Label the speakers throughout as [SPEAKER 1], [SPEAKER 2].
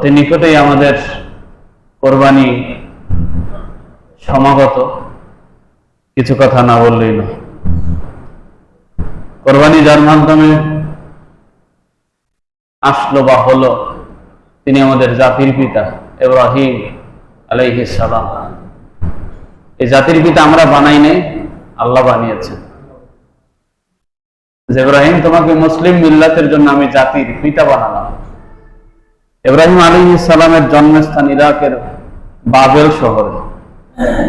[SPEAKER 1] অতি নিকটেই আমাদের কোরবানি সমাগত। কিছু কথা না বললেই না কোরবানি যার মাধ্যমে আসলো বা হলো, তিনি আমাদের জাতির পিতা আলাইহিস সালাম। এই জাতির পিতা আমরা বানাই নাই, আল্লাহ বানিয়েছেন। যে ইব্রাহিম তোমাকে মুসলিম মিল্লাতের জন্য আমি জাতির পিতা বানালাম। ইব্রাহিম আলী সালামের জন্মস্থান ইরাকের বাবেল শহরে।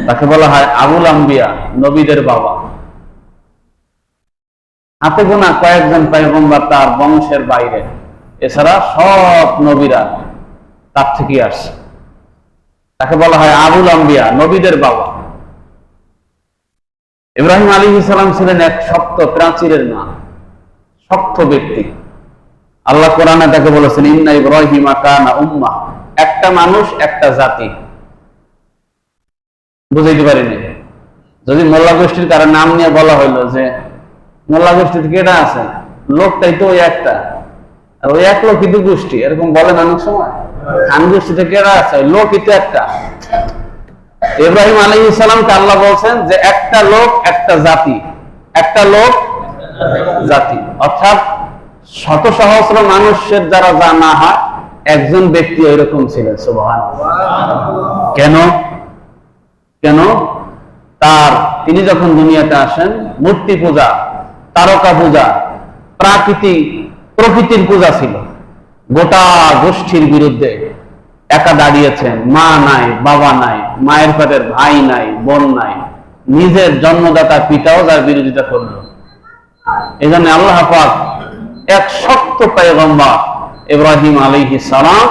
[SPEAKER 1] তাকে বলা হয় আবুল আম্বিয়া, নবীদের বাবা। হাতে গোনা কয়েকজন পায়গম্বর তার বংশের বাইরে। এছাড়া সব নবীরা তার থেকেই আসছে। তাকে বলা হয় আবুল আম্বিয়া, নবীদের বাবা। ইব্রাহিম আলী ইসলাম ছিলেন এক শক্ত প্রাচীরের না শক্ত ব্যক্তি। আল্লাহ কোরআনে তাকে বলেছেন, ইন্না ইব্রাহিম কানা উম্মা। একটা মানুষ, একটা জাতি। বুঝাইতে পারিনি। যদি মোল্লা গোষ্ঠীর কারও নাম নিয়ে বলা হইল যে, মোল্লা গোষ্ঠীর কেটা আছে? লোকটাই তো ওই একটা। আর ওই এক লোকই দু গোষ্ঠী। এরকম বলেন অনেক সময়। খান গোষ্ঠীতে কেটা আছে? ওই লোকই তো একটা। ইব্রাহিম আলী ইসলামকে আল্লাহ বলছেন যে, একটা লোক, একটা জাতি। একটা লোক, জাতি। অর্থাৎ শত সহস্র মানুষের দ্বারা যা না হয়, একজন ব্যক্তি এরকম ছিলেন সুবহান কেন? কেন? তার, তিনি যখন দুনিয়াতে আসেন, মূর্তি পূজা, তারকা পূজা প্রাকৃতিক প্রকৃতির পূজা ছিল। গোটা গোষ্ঠীর বিরুদ্ধে একা দাঁড়িয়েছেন, মা নাই, বাবা নাই, মায়ের পেটের ভাই নাই, বোন নাই। নিজের জন্মদাতা পিতাও যার বিরোধিতা করল। এই জন্য আল্লাহ পাক এক শক্ত পেগম্বর ইব্রাহিম আলাইহি সালাম।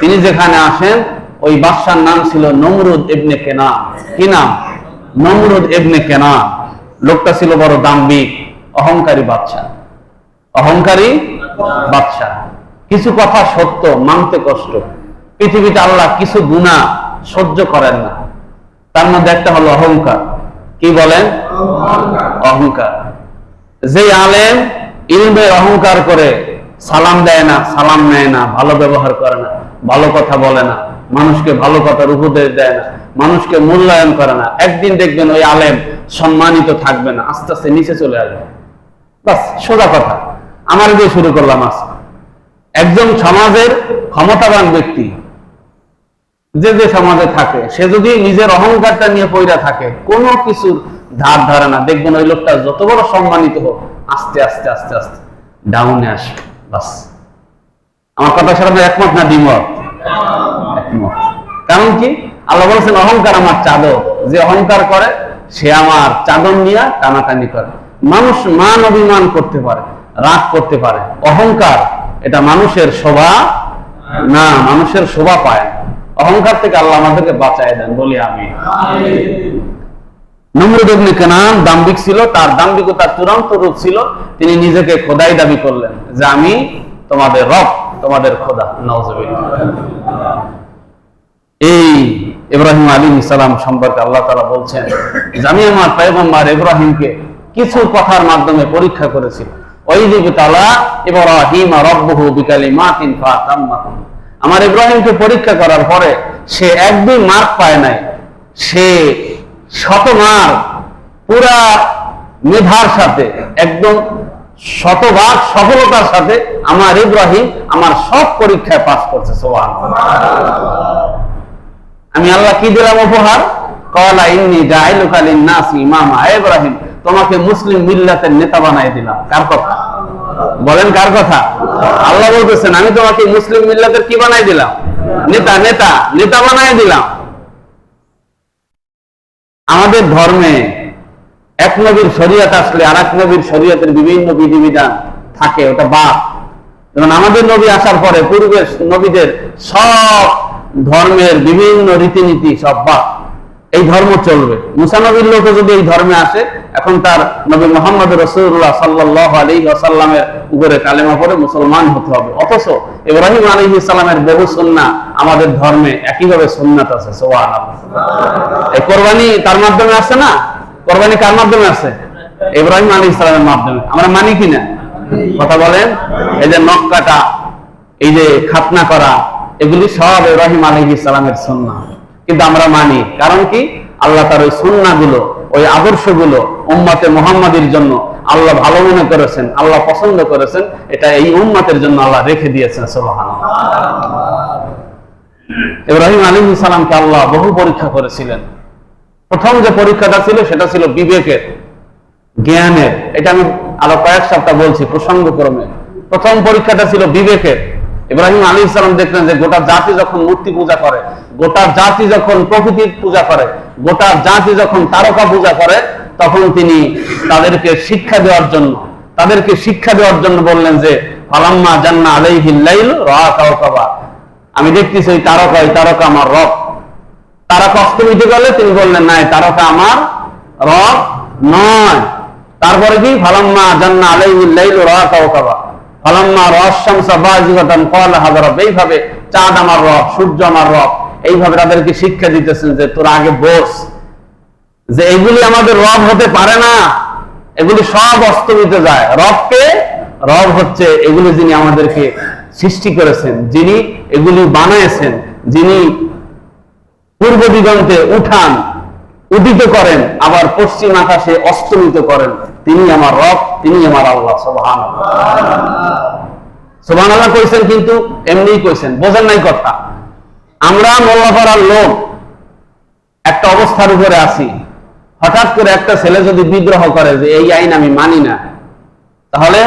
[SPEAKER 1] তিনি যেখানে আসেন, ওই বাদশার নাম ছিল নমরুদ ইবনে কেনা কি নাম? নমরুদ ইবনে কেনা লোকটা ছিল বড় দাম্বিক অহংকারী বাদশা অহংকারী বাদশা কিছু কথা সত্য, মানতে কষ্ট। পৃথিবীতে আল্লাহ কিছু গুণা সহ্য করেন না। তার মধ্যে একটা হলো অহংকার। কি বলেন? অহংকার। যে আলেম ইলমের অহংকার করে সালাম দেয় না, সালাম নেয় না, ভালো ব্যবহার করে না, ভালো কথা বলে না, মানুষকে ভালো কথার উপদেশ দেয় না, মানুষকে মূল্যায়ন করে না। একদিন দেখবেন ওই আলেম সম্মানিত থাকবে না, আস্তে আস্তে নিচে চলে আসবে। বাস, সোজা কথা। আমার দিয়ে শুরু করলাম আজ। একজন সমাজের ক্ষমতাবান ব্যক্তি, যে যে সমাজে থাকে, সে যদি নিজের অহংকারটা নিয়ে পয়রা থাকে, কোনো কিছুর ধার ধারে না। দেখবেন ওই লোকটা যত বড় সম্মানিত হোক আস্তে আস্তে আস্তে আস্তে। ডাউনে আসবে বাস। আমার কথা সাথে একমত না দ্বিমত? একমত। কারণ কি? আল্লাহ বলেছেন, অহংকার আমার চাদর। যে অহংকার করে, সে আমার চাদর নিয়ে টানাটানি করে। মানুষ মান অভিমান করতে পারে, রাগ করতে পারে। অহংকার, এটা মানুষের শোভা না, মানুষের শোভা পায় অহংকার থেকে আল্লাহ আমাদেরকে বাঁচায় দেন। বলি আমি নমরুদ ইবনে কেনান দাম্ভিক ছিল, তার চূড়ান্ত রূপ ছিল। তিনি নিজেকে খোদাই দাবি করলেন যে আমি তোমাদের রব, তোমাদের খোদা। এই ইব্রাহিম আলী সালাম সম্পর্কে আল্লাহ তালা বলছেন যে আমি আমার পয়গম্বর ইব্রাহিমকে কিছু কথার মাধ্যমে পরীক্ষা করেছি। আমার ইব্রাহিমকে পরীক্ষা করার পরে সে এক দুই মার্ক পায় নাই। সে শত মার্ক পুরা মেধার সাথে, একদম শতভাগ সফলতার সাথে আমার ইব্রাহিম আমার সব পরীক্ষায় পাস করছে সোহান আমি আল্লাহ কি দিলাম উপহার? ইন্নি ইমামা। ইব্রাহিম, তোমাকে মুসলিম মিল্লাতের নেতা বানাই দিলাম। কার কথা? বলেন কার কথা? আল্লাহ বলতেছেন, আমি তোমাকে মুসলিম মিল্লাতের কি বানাই দিলাম? নেতা নেতা নেতা বানাই দিলাম। আমাদের ধর্মে এক নবীর শরীয়ত আসলে আর এক নবীর শরীয়তের বিভিন্ন বিধিবিধান থাকে, ওটা বাপ যেমন আমাদের নবী আসার পরে পূর্বের নবীদের সব ধর্মের বিভিন্ন রীতিনীতি সব বাপ এই ধর্ম চলবে। মুসানবীর লোকে যদি এই ধর্মে আসে, এখন তার নবী মোহাম্মদ রসুল্লাহ সাল্লাহ আলী আসাল্লামের উপরে কালেমা পড়ে মুসলমান হতে হবে। অথচ ইব্রাহিম আলী ইসলামের বহু সন্না আমাদের ধর্মে একইভাবে সন্ন্যাত আছে সোহান এই কোরবানি তার মাধ্যমে আসে না? কোরবানি কার মাধ্যমে আসে ইব্রাহিম আলী ইসলামের মাধ্যমে। আমরা মানি কিনা? কথা বলেন? এই যে নখ কাটা, এই যে খাতনা করা, এগুলি সব ইব্রাহিম আলী ইসলামের সুন্না কিন্তু আমরা মানি। কারণ কি? আল্লাহ তার ওই সুন্না গুলো ওই আদর্শগুলো উম্মাতে মোহাম্মদের জন্য আল্লাহ ভালো মনে করেছেন, আল্লাহ পছন্দ করেছেন, এটা এই উম্মাতের জন্য আল্লাহ রেখে দিয়েছেন সোহান ইব্রাহিম আলী সালামকে আল্লাহ বহু পরীক্ষা করেছিলেন। প্রথম যে পরীক্ষাটা ছিল, সেটা ছিল বিবেকের, জ্ঞানের। এটা আমি আরও কয়েক সপ্তাহ বলছি, প্রসঙ্গক্রমে। প্রথম পরীক্ষাটা ছিল বিবেকের। ইব্রাহিম আলী ইসলাম দেখলেন যে গোটা জাতি যখন মূর্তি পূজা করে গোটা জাতি যখন প্রকৃতির পূজা করে, গোটা জাতি যখন তারকা পূজা করে, তখন তিনি তাদেরকে শিক্ষা দেওয়ার জন্য, তাদেরকে শিক্ষা দেওয়ার জন্য বললেন যে, ফালাম্মা জান্না আলাইহিল লাইল রা কাওকাবা আমি দেখতেছি ওই তারকা ওই তারকা আমার রব। তারকা অস্তমিত গেলে তিনি বললেন নাই তারকা আমার রব নয়। তারপরে কি? ফালাম্মা জান্না আলাইহিল লাইল রা কাওকাবা ফালাম্মা রাশামসা বাজিগাতান, ক্বালা হাযা রব এইভাবে চাঁদ আমার রব, সূর্য আমার রব। এইভাবে তাদেরকে শিক্ষা দিতেছেন যে তোরা আগে বস। যে এগুলি আমাদের রব হতে পারে না, এগুলি সব অস্তমিত যায়। রবকে রব হচ্ছে এগুলি যিনি আমাদেরকে সৃষ্টি করেছেন, যিনি এগুলি বানাইছেন যিনি পূর্ব দিগন্তে উঠান, উদিত করেন, আবার পশ্চিম আকাশে অস্তমিত করেন। তিনি আমার রব, তিনি আমার আল্লাহ সোহান সোহান আল্লাহ কইছেন কিন্তু এমনি কইছেন, বোঝেন নাই কথা আমরা মোল্লাপাড়ার লোক একটা অবস্থার উপরে আছি। হঠাৎ করে একটা ছেলে যদি বিদ্রোহ করে যে এই আইন আমি মানি না তাহলে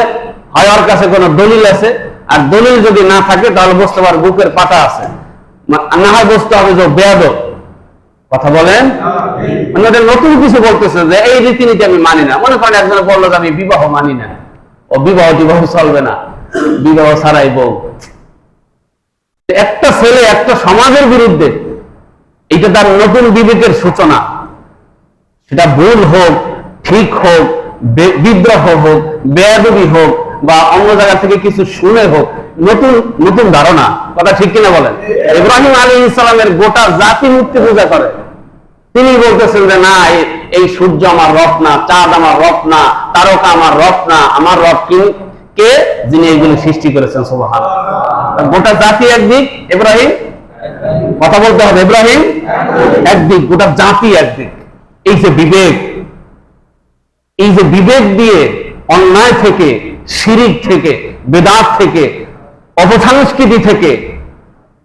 [SPEAKER 1] হয় ওর কাছে কোনো দলিল আছে? আর দলিল যদি না থাকে তাহলে বুঝতে পার বুকের পাটা আছে। না হয় বুঝতে হবে যে বেয়াদ কথা বলেন? মানে ওদের নতুন কিছু বলতেছে যে এই রীতিনীতি আমি মানি না। মনে করেন একজন বলল যে আমি বিবাহ মানি না। ও বিবাহ টিবাহ চলবে না। বিবাহ ছাড়াই বউ। একটা ছেলে একটা সমাজের বিরুদ্ধে এটা তার নতুন বিবেকের সূচনা। সেটা ভুল হোক, ঠিক হোক বিদ্রোহ হোক, বেয়াদবি হোক, বা অন্য জায়গা থেকে কিছু শুনে হোক, নতুন নতুন ধারণা। কথা ঠিক কিনা বলেন? ইব্রাহিম আলী ইসলামের গোটা জাতি মূর্তি পূজা করে। তিনি বলতেছেন যে, না এই সূর্য আমার রব না, চাঁদ আমার রব না, তারকা আমার রব না, আমার রব কি কে? যিনি এগুলি সৃষ্টি করেছেন সোবাহান গোটা জাতি একদিক, ইব্রাহিম? কথা বলতে হবে, ইব্রাহিম? একদিক, গোটা জাতি একদিক। এই যে বিবেক, এই যে বিবেক দিয়ে অন্যায় থেকে, শিরিক থেকে, বেদাত থেকে, অপসংস্কৃতি থেকে,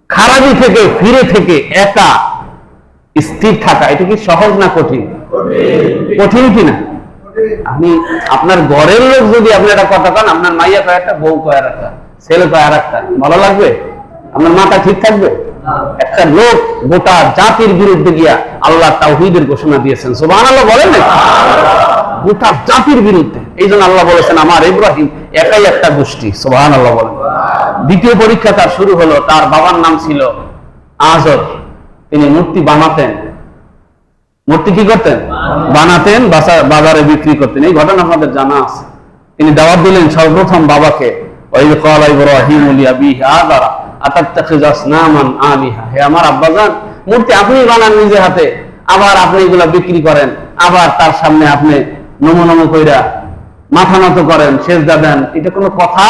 [SPEAKER 1] খারাপি থেকে, ফিরে থেকে একা, স্থির থাকা, এটা কি সহজ না কঠিন? কঠিন কিনা আপনি, আপনার ঘরের লোক যদি আপনি একটা কথা কন, আপনার মাইয়া কয়েকটা বউ কয় আর একটা ছেলে কয় আর একটা ভালো লাগবে? আপনার মাথা ঠিক থাকবে? একটা লোক গোটা জাতির বিরুদ্ধে গিয়া আল্লাহ তাওহীদের ঘোষণা দিয়েছেন। সুবহানাল্লাহ বলেন না? গোটা জাতির বিরুদ্ধে। এই জন্য আল্লাহ বলেছেন আমার ইব্রাহিম একাই একটা গোষ্ঠী। সুবহানাল্লাহ বলেন। দ্বিতীয় পরীক্ষা তার শুরু হলো। তার বাবার নাম ছিল আজর। তিনি মূর্তি বানাতেন। মূর্তি কি করতেন? বানাতেন। বাজারে বিক্রি করতেন। এই ঘটনা আমাদের জানা আছে। তিনি দাওয়াত দিলেন সর্বপ্রথম বাবাকে। মূর্তি আপনি বানান হাতে। আবার আপনি বিক্রি করেন। আবার তার সামনে আপনি কইরা মাথা নত করেন দেন। এটা কোনো কথা?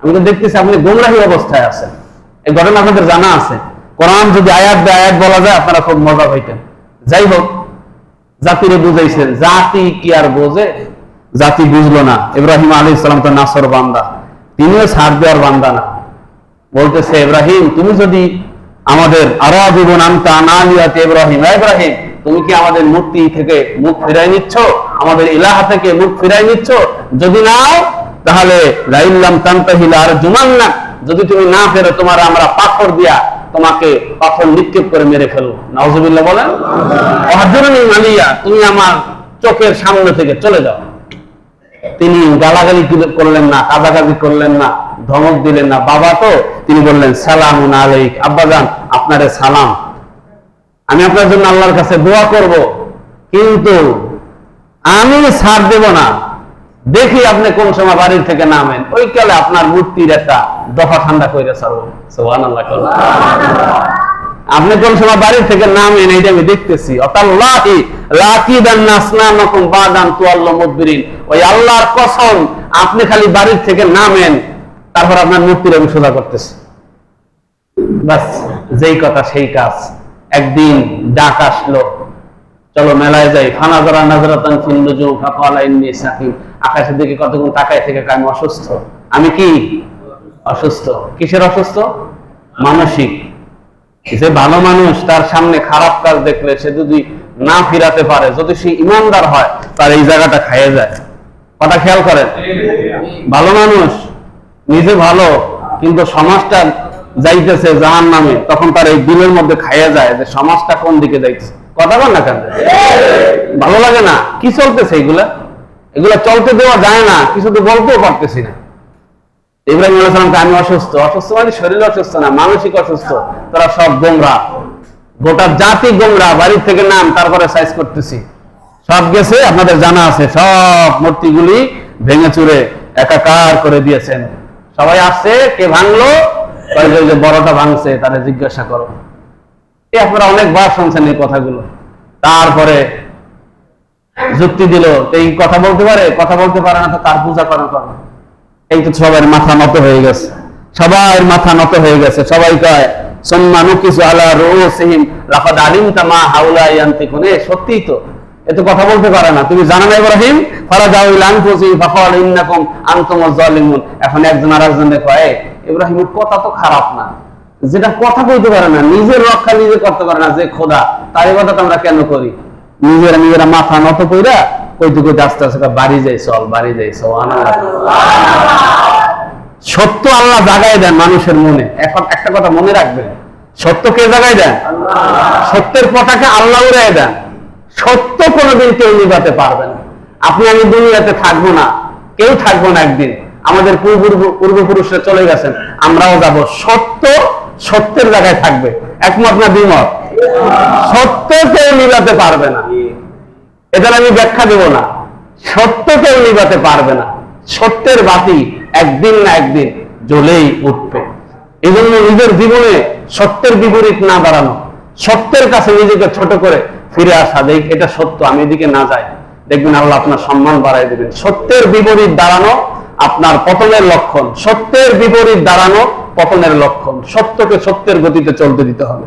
[SPEAKER 1] আমি তো দেখতেছি আপনি গোমরাহী অবস্থায় আছেন। এই ঘটনা আপনাদের জানা আছে। কোরআন যদি আয়াত বে আয়াত বলা যায়, আপনারা খুব মজা হইতেন যাই হোক জাতিরে বুঝাইছেন, জাতি কি আর বোঝে? জাতি বুঝলো না। ইব্রাহিম আলী ইসলাম তো নাসর বান্দা। তিনিও ছাড় দেওয়ার বান্দা না। বলতেছে, ইব্রাহিম, তুমি যদি আমাদের আরও জীবন আনতা না লিয়াতে ইব্রাহিম ইব্রাহিম, তুমি কি আমাদের মূর্তি থেকে মুখ ফিরাই নিচ্ছ? আমাদের ইলাহা থেকে মুখ ফিরাই নিচ্ছ? যদি নাও, তাহলে লাইল্লাম তান্তাহিলা আর জুমান না যদি তুমি না ফেরো, তোমার আমরা পাথর দিয়া তোমাকে পাথর নিক্ষেপ করে মেরে ফেলব। নাউজুবিল্লাহ বলেন অহাজরণী মালিয়া, তুমি আমার চোখের সামনে থেকে চলে যাও। তিনি গালাগালি করলেন না, কাদাকাদি করলেন না, ধমক দিলেন না। বাবা তো, তিনি বললেন সালাম আলাইক। আব্বাজান আপনারে সালাম। আমি আপনার জন্য আল্লাহর কাছে দোয়া করব, কিন্তু আমি ছাড় দেব না। দেখি আপনি কোন সময় বাড়ির থেকে নামেন। ওই কালে আপনার মূর্তির একটা দফা ঠান্ডা করে ছাড়বো। সুবহানাল্লাহ আপনি কোন সময় থেকে নামেন এইটা আমি দেখতেছি। অতাল্লাহি লাকিদান নাসনামাকুম বাদান তুআল্লাহ মুদবিরিন। ওই আল্লাহর কসম, আপনি খালি বাড়ির থেকে নামেন তারপর আপনার মূর্তির আমি সোজা করতেছি। বাস, যেই কথা সেই কাজ একদিন ডাক আসলো, চলো মেলায় যাই। নাজরাতান ফিল নুজুম ফাকালা ইন্নী সাকিম। আকাশের দিকে কতক্ষণ তাকায় থেকে আমি অসুস্থ। আমি কি? অসুস্থ। কিসের অসুস্থ? মানসিক। যে ভালো মানুষ তার সামনে খারাপ কাজ দেখলে সে যদি না ফিরাতে পারে, যদি সে ইমানদার হয়, তার এই জায়গাটা খাইয়ে যায়। কথা খেয়াল করেন, ভালো মানুষ নিজে ভালো, কিন্তু সমাজটা যাইতেছে জাহান নামে, তখন তার এই দিলের মধ্যে খাইয়ে যায় যে সমাজটা কোন দিকে যাইতেছে। কথা বল না কেন? ভালো লাগে না? কি চলতেছে এগুলা? এগুলা চলতে দেওয়া যায় না, কিছু তো বলতেও পারতেছি না। ইব্রাহিম আলাইসালামকে আমি অসুস্থ অসুস্থ মানে শরীর অসুস্থ না, মানসিক অসুস্থ। তারা সব গোমরা। গোটা জাতি গোমরা, বাড়ির থেকে নাম, তারপরে সাইজ করতেছি। সব গেছে, আপনাদের জানা আছে, সব মূর্তিগুলি ভেঙে চুরে একাকার করে দিয়েছেন। সবাই আসছে, কে ভাঙলো? যে বড়টা ভাঙছে, তারা জিজ্ঞাসা করো। আপনারা অনেকবার শুনছেন এই কথাগুলো। তারপরে যুক্তি দিল এই কথা বলতে পারে? কথা বলতে পারে না তো তার পূজা করা করে এই তো সবার মাথা নত হয়ে গেছে। সবার মাথা নত হয়ে গেছে। সবাই কয় তো কথা বলতে পারে না। তুমি জানো না ইব্রাহিম? এখন একজন আরেকজনের কয় "এই, ইব্রাহিমের কথা তো খারাপ না। যেটা কথা পারে না নিজের রক্ষা নিজে করতে পারে না যে খোদা তার কথা তো আমরা কেন করি? নিজেরা নিজেরা মাথা নত কইরা কইতে কইতে আস্তে আস্তে বাড়ি যাই চল বাড়ি যাই চল সত্য আল্লাহ জাগায় দেন মানুষের মনে। এখন একটা কথা মনে রাখবেন। সত্য কে জাগায় দেন? সত্যের পতাকা আল্লাহ উড়াই দেন। সত্য কোনোদিন কেউ নিভাতে পারবে না। আপনি আমি দুনিয়াতে থাকব না, কেউ থাকব না একদিন। আমাদের পূর্ব পূর্বপুরুষরা চলে গেছেন, আমরাও যাব। সত্য সত্যের জায়গায় থাকবে। একমত না দ্বিমত? সত্য কেউ নিভাতে পারবে না। এটার আমি ব্যাখ্যা দেব না। সত্য কেউ নিভাতে পারবে না। সত্যের বাতি একদিন না একদিন জ্বলেই উঠবে। এই জন্য নিজের জীবনে সত্যের বিপরীত না দাঁড়ানো, সত্যের কাছে নিজেকে ছোট করে ফিরে আসা, দেখ এটা সত্য, আমি এদিকে না যাই। দেখবেন আল্লাহ আপনার সম্মান বাড়াই দেবেন। সত্যের বিপরীত দাঁড়ানো আপনার পতনের লক্ষণ, সত্যের বিপরীত দাঁড়ানো পতনের লক্ষণ, সত্যকে সত্যের গতিতে চলতে দিতে হবে।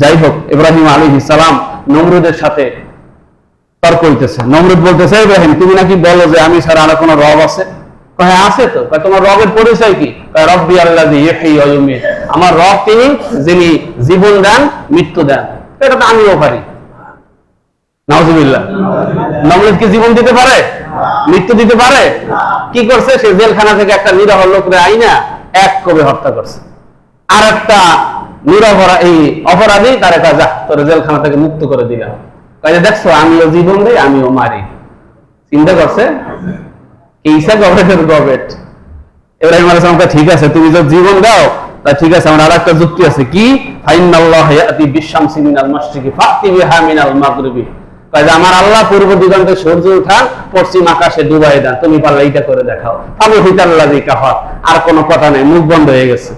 [SPEAKER 1] যাই হোক, ইব্রাহিম আলী সালাম নমরুদের সাথে তর্ক হইতেছে। নমরুদ বলতেছে, ইব্রাহিম, তুমি নাকি বলো যে আমি ছাড়া আর কোনো রব আছে? কয়, আছে তো? কয়, তোমার রবের পরিচয় কি? কয়, রব্বি আল্লাহ আমার রব তিনি যিনি জীবন দেন মৃত্যু দেন। এটা তো আমিও পারি। নাউজুবিল্লাহ। নমরুদ কি জীবন দিতে পারে? মৃত্যু দিতে পারে? কি করছে? সে জেলখানা থেকে একটা নিরহ লোকরে আইনা এক কবে হত্যা করছে। আর একটা নিরপরা এই অপরাধী তার কাজ যা তোর জেলখানা থেকে মুক্ত করে দিলাম। দেখছ আমিও জীবন দিই আমিও মারি। চিন্তা করছে? ঈসা গবেটের গবেট ইব্রাহিম আলাইহিস সালাম ঠিক আছে, তুমি যদি জীবন দাও, তা ঠিক আছে, আমার আরেকটা যুক্তি আছে কি? ফাইনাল্লাহ ইয়াতি বিশামসি মিনাল মাশরিকি ফাতি বিহা মিনাল মাগরিবি। যে আমার আল্লাহ পূর্ব দিগন্তে সূর্য উঠান পশ্চিম আকাশে ডুবাই দেন, তুমি পারলে এইটা করে দেখাও। ফাবু হিতাল্লাযী কাফার, আর কোনো কথা নেই, মুখ বন্ধ হয়ে গেছে।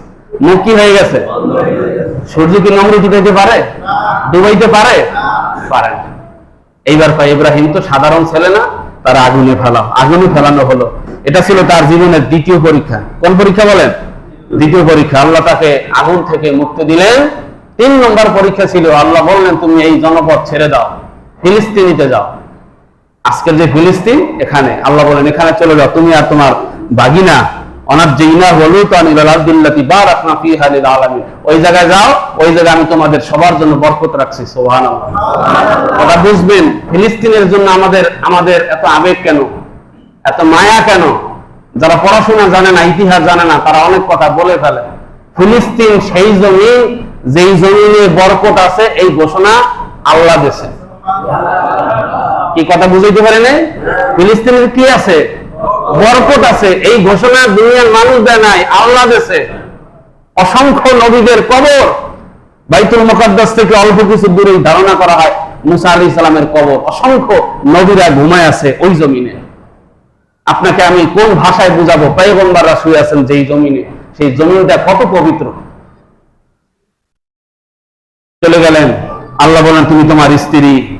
[SPEAKER 1] মুখ কি হয়ে গেছে? সূর্য কি নমরুদ উঠাইতে পারে? ডুবাইতে পারে? পারে এইবার পাই ইব্রাহিম তো সাধারণ ছেলে না তার আগুনে ফেলাও। আগুনে ফেলানো হলো। এটা ছিল তার জীবনের দ্বিতীয় পরীক্ষা। কোন পরীক্ষা বলেন? দ্বিতীয় পরীক্ষা। আল্লাহ তাকে আগুন থেকে মুক্তি দিলেন। তিন নম্বর পরীক্ষা ছিল, আল্লাহ বললেন, তুমি এই জনপদ ছেড়ে দাও। ফিলিস্তিনিতে যাও। আজকের যে ফিলিস্তিন, এখানে। আল্লাহ বলেন, এখানে চলে যাও। তুমি আর তোমার বাগিনা অনার্জিনা হলু তো আনিলাল্লাতি বারাকনা ফিহা লিল আলামিন। ওই জায়গায় যাও ওই জায়গায় আমি তোমাদের সবার জন্য বরকত রাখছি সুবহানাল্লাহ। ওটা বুঝবেন ফিলিস্তিনের জন্য আমাদের আমাদের এত আবেগ কেন? এত মায়া কেন? যারা পড়াশোনা জানে না ইতিহাস জানে না তারা অনেক কথা বলে ফেলে। ফিলিস্তিন সেই জমিন যেই জমিনে বরকত আছে এই ঘোষণা আল্লাহ দেশে কি কথা বুঝাইতে পারে নাই? ফিলিস্তিনের কি আছে? বরকত আছে, এই ঘোষণা দুনিয়ার মানুষ দেয় নাই, আল্লাহ দেশে অসংখ্য নবীদের কবর, বাইতুল মুকাদ্দাস থেকে অল্প কিছু দূরেই ধারণা করা হয়, মুসা আলী ইসলামের কবর। অসংখ্য নবীরা ঘুমায় আছে ওই জমিনে। আপনাকে আমি কোন ভাষায় বুঝাবো? পয়গম্বররা শুয়ে আছেন যেই জমিনে। সেই জমিনটা কত পবিত্র। চলে গেলেন। আল্লাহ বলেন, তুমি তোমার স্ত্রী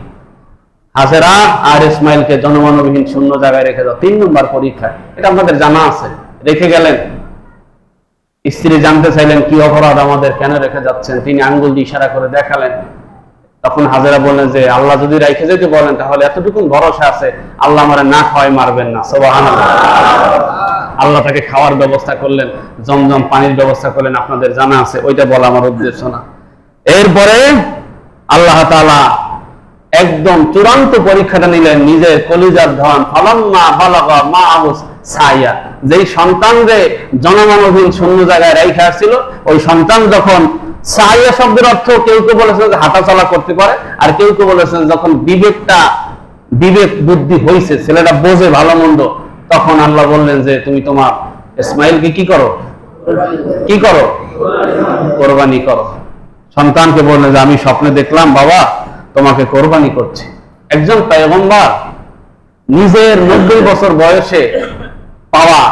[SPEAKER 1] হাজেরা আর ইসমাইলকে জনমানবহীন শূন্য জায়গায় রেখে দাও। তিন নম্বর পরীক্ষা। এটা আপনাদের জানা আছে। রেখে গেলেন। স্ত্রী জানতে চাইলেন, কি অপরাধ আমাদের কেন রেখে যাচ্ছেন? তিনি আঙ্গুল দিয়ে ইশারা করে দেখালেন। তখন হাজারা বললেন যে, আল্লাহ যদি রাইখে যেতে বলেন, তাহলে এতটুকু ভরসা আছে। আল্লাহ আমার না খাওয়াই মারবেন না। সুবহানাল্লাহ। আল্লাহ তাকে খাওয়ার ব্যবস্থা করলেন, জমজম পানির ব্যবস্থা করলেন, আপনাদের জানা আছে। ওইটা বলা আমার উদ্দেশ্য না। এরপরে আল্লাহ তাআলা একদম চূড়ান্ত পরীক্ষাটা নিলেন নিজের কলিজার ধন। ফলাম্মা বালাগা মা আবুস ছায়া যেই সন্তান রে জনমানবহীন শূন্য জায়গায় রেখে আসছিল, ওই সন্তান যখন ছায়া শব্দের অর্থ কেউ কেউ বলেছেন যে হাঁটাচলা করতে পারে, আর কেউ কেউ বলেছেন যখন বিবেকটা, বিবেক বুদ্ধি হয়েছে ছেলেটা বোঝে ভালো মন্দ, তখন আল্লাহ বললেন যে তুমি তোমার ইসমাইলকে কি করো? কি করো? কোরবানি করো। সন্তানকে বললেন যে আমি স্বপ্নে দেখলাম, বাবা তোমাকে কোরবানি করছি। একজন পয়গম্বর নিজের নব্বই বছর বয়সে পাওয়া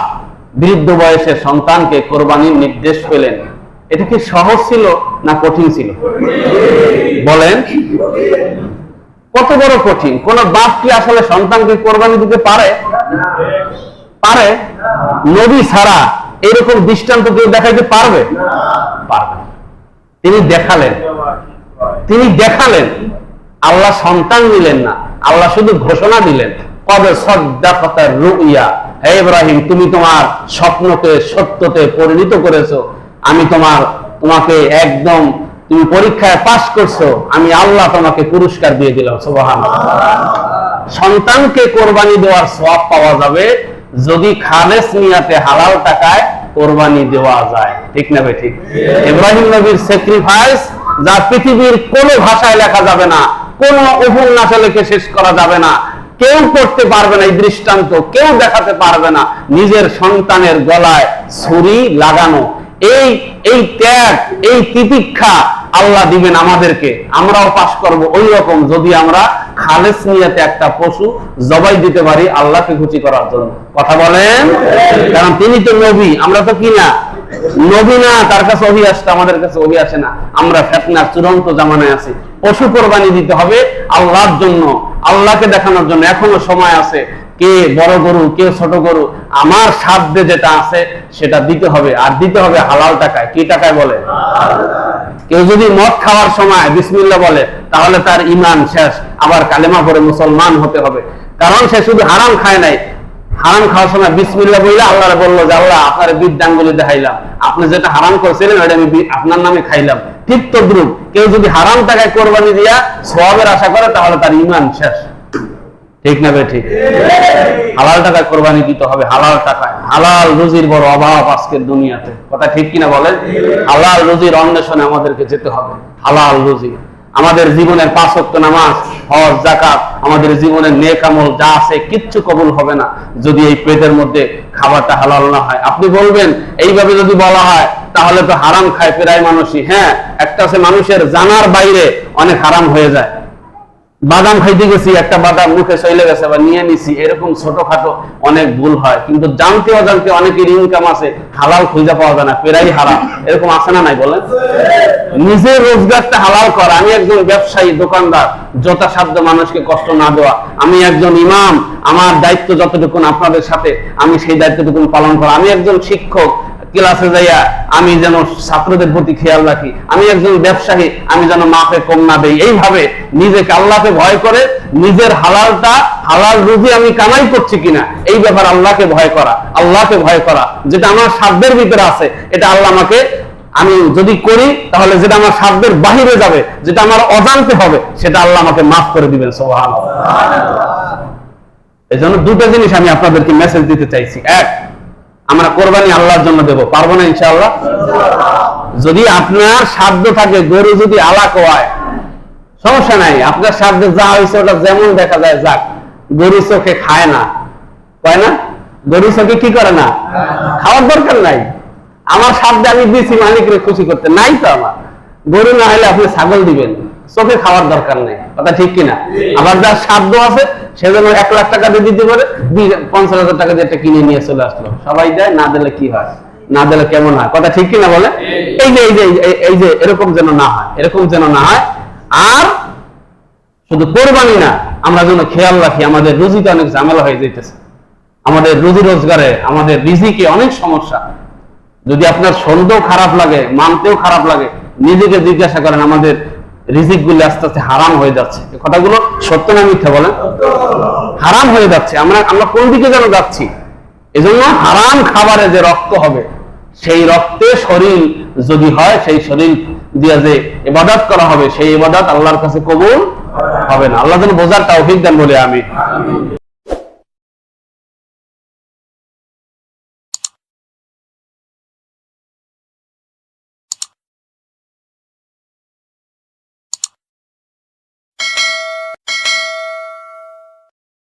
[SPEAKER 1] বৃদ্ধ বয়সে সন্তানকে কোরবানির নির্দেশ পেলেন। এটা কি সহজ ছিল না কঠিন ছিল? বলেন। কত বড় কঠিন? কোন বাপ কি আসলে সন্তানকে কোরবানি দিতে পারে? পারে। নবী ছাড়া এরকম দৃষ্টান্ত কেউ দেখাইতে পারবে? পারবে তিনি দেখালেন। তিনি দেখালেন। আল্লাহ সন্তান দিলেন না আল্লাহ শুধু ঘোষণা দিলেন কবে সদ্দাফতার রুইয়া। হে ইব্রাহিম তুমি তোমার স্বপ্নকে সত্যতে পরিণত করেছ। আমি তোমার তোমাকে একদম তুমি পরীক্ষায় পাশ করছ। আমি আল্লাহ তোমাকে পুরস্কার দিয়ে দিলাম সুবহানাল্লাহ। সন্তানকে কোরবানি দেওয়ার সওয়াব পাওয়া যাবে যদি খালেস নিয়াতে হালাল টাকায় কোরবানি দেওয়া যায়। ঠিক না ভাই ঠিক? ইব্রাহিম নবীর স্যাক্রিফাইস যা পৃথিবীর কোনো ভাষায় লেখা যাবে না। কোন উপন্যাসে লিখে শেষ করা যাবে না। কেউ করতে পারবে না এই দৃষ্টান্ত, কেউ দেখাতে পারবে না। নিজের সন্তানের গলায় ছুরি লাগানো। এই এই ত্যাগ, এই তিতিক্ষা আল্লাহ দিবেন আমাদেরকে। আমরাও পাশ করব ওই রকম যদি আমরা খালেস নিয়াতে একটা পশু জবাই দিতে পারি আল্লাহকে খুশি করার জন্য। কথা বলেন? কারণ তিনি তো নবী, আমরা তো কি না? নবী না, তার কাছে অভি আসছে, আমাদের কাছে অভি আসে না। আমরা ফেতনার চূড়ান্ত জামানায় আছি। পশু কোরবানি দিতে হবে আল্লাহর জন্য, আল্লাহকে দেখানোর জন্য। এখনও সময় আছে, কে বড় গরু, কে ছোট গরু, আমার সাধ্যে যেটা আছে সেটা দিতে হবে। আর দিতে হবে হালাল টাকায়। কি টাকায় বলে? কেউ যদি মদ খাওয়ার সময় বিসমিল্লা বলে, তাহলে তার ইমান শেষ, আবার কালেমা পরে মুসলমান হতে হবে। কারণ সে শুধু হারাম খায় নাই। হারাম খাওয়ার সময় বিসমিল্লা বললে আল্লাহ বলল যে, আল্লাহ আপনার বিদ্যাঙ্গুলি দেখাইলাম। আপনি যেটা হারাম করেছিলেন ওটা আমি আপনার নামে খাইলাম। ঠিক তদ্রুপ কেউ যদি হারাম টাকায় কোরবানি দিয়া সবের আশা করে, তাহলে তার ইমান শেষ। ঠিক না বেঠি? হালাল টাকায় কোরবানি দিতে হবে, হালাল টাকায় হালাল রুজির বড় অভাব আজকের দুনিয়াতে। কথা ঠিক কিনা বলেন? হালাল রুজির অন্বেষণে আমাদেরকে যেতে হবে। হালাল রুজি। আমাদের জীবনের পাঁচ ওয়াক্ত নামাজ, হজ জাকাত আমাদের জীবনের নেক আমল যা আছে কিচ্ছু কবুল হবে না যদি এই পেটের মধ্যে খাবারটা হালাল না হয়। আপনি বলবেন, এইভাবে যদি বলা হয়, তাহলে তো হারাম খায় প্রায় মানুষই। হ্যাঁ একটা আছে মানুষের জানার বাইরে অনেক হারাম হয়ে যায়। বাদাম খাইতে গেছি, একটা বাদাম মুখে চলে গেছে বা নিয়ে নিছি, এরকম ছোটখাটো অনেক ভুল হয়। কিন্তু জানতে অজান্তে অনেকের ইনকাম আছে, হালাল খুঁজে পাওয়া যায় না পেরাই হারাম। এরকম আছে না নাই বলেন? নিজের রোজগারটা হালাল করা। আমি একজন ব্যবসায়ী, দোকানদার, যথাসাধ্য মানুষকে কষ্ট না দেওয়া। আমি একজন ইমাম, আমার দায়িত্ব যতটুকুন আপনাদের সাথে, আমি সেই দায়িত্বটুকুন পালন করা। আমি একজন শিক্ষক ক্লাসে যাইয়া আমি যেন ছাত্রদের প্রতি খেয়াল রাখি, আমি একজন ব্যবসায়ী, আমি যেন মাপে কম না দেই। এইভাবে নিজেকে আল্লাহকে ভয় করে, নিজের হালালটা, হালাল রুজি আমি কামাই করছি কিনা, এই ব্যাপার আল্লাহকে ভয় করা, আল্লাহকে ভয় করা, যেটা আমার সাধ্যের ভিতরে আছে, এটা আল্লাহ আমাকে, আমি যদি করি, তাহলে যেটা আমার সাধ্যের বাহিরে যাবে, যেটা আমার অজান্তে হবে, সেটা আল্লাহ আমাকে মাফ করে দিবেন সোহান এই জন্য দুটো জিনিস আমি আপনাদেরকে মেসেজ দিতে চাইছি। এক আমরা কোরবানি আল্লাহর জন্য দেব, পারব না ইনশাআল্লাহ? যদি আপনার সাধ্য থাকে, গরু যদি আলাক হয়, সমস্যা নাই, আপনার সাধ্যে যা হয়েছে ওটা যেমন দেখা যায়, যাক, গরু চোখে খায় না। কয় না? গরু চোখে কি করে না? খাওয়ার দরকার নাই। আমার সাধ্যে আমি দিছি মালিকরে খুশি করতে, নাই তো আমার। গরু না হলে আপনি ছাগল দিবেন, চোখে খাওয়ার দরকার নেই। কথা ঠিক কিনা? আবার যার সাধ্য আছে সেজন্য এক লাখ টাকা দিয়ে দিতে পারে পঞ্চাশ হাজার টাকা দিয়ে একটা কিনে নিয়ে চলে আসলো। সবাই দেয়, না দিলে কি হয়? না দিলে কেমন হয়? কথা ঠিক কিনা বলে এই যে এই যে, এই- যে এরকম যেন না হয়, এরকম যেন না হয়। আর শুধু কোরবানি না, আমরা যেন খেয়াল রাখি, আমাদের রুজিতে অনেক ঝামেলা হয়ে যেতেছে আমাদের রুজি রোজগারে, আমাদের রিজিকে অনেক সমস্যা। যদি আপনার শুনতেও খারাপ লাগে, মানতেও খারাপ লাগে, নিজেকে জিজ্ঞাসা করেন, আমাদের রিজিক গুলি আস্তে আস্তে হারাম হয়ে যাচ্ছে। কথাগুলো সত্য না মিথ্যা বলেন? হারাম হয়ে যাচ্ছে। আমরা আমরা কোন দিকে যেন যাচ্ছি? এজন্য হারাম খাবারে যে রক্ত হবে, সেই রক্তে শরীর যদি হয়, সেই শরীর দিয়ে যে ইবাদত করা হবে, সেই ইবাদত আল্লাহর কাছে কবুল হবে না। আল্লাহ যেন বোঝার তাও দেন বলে আমি।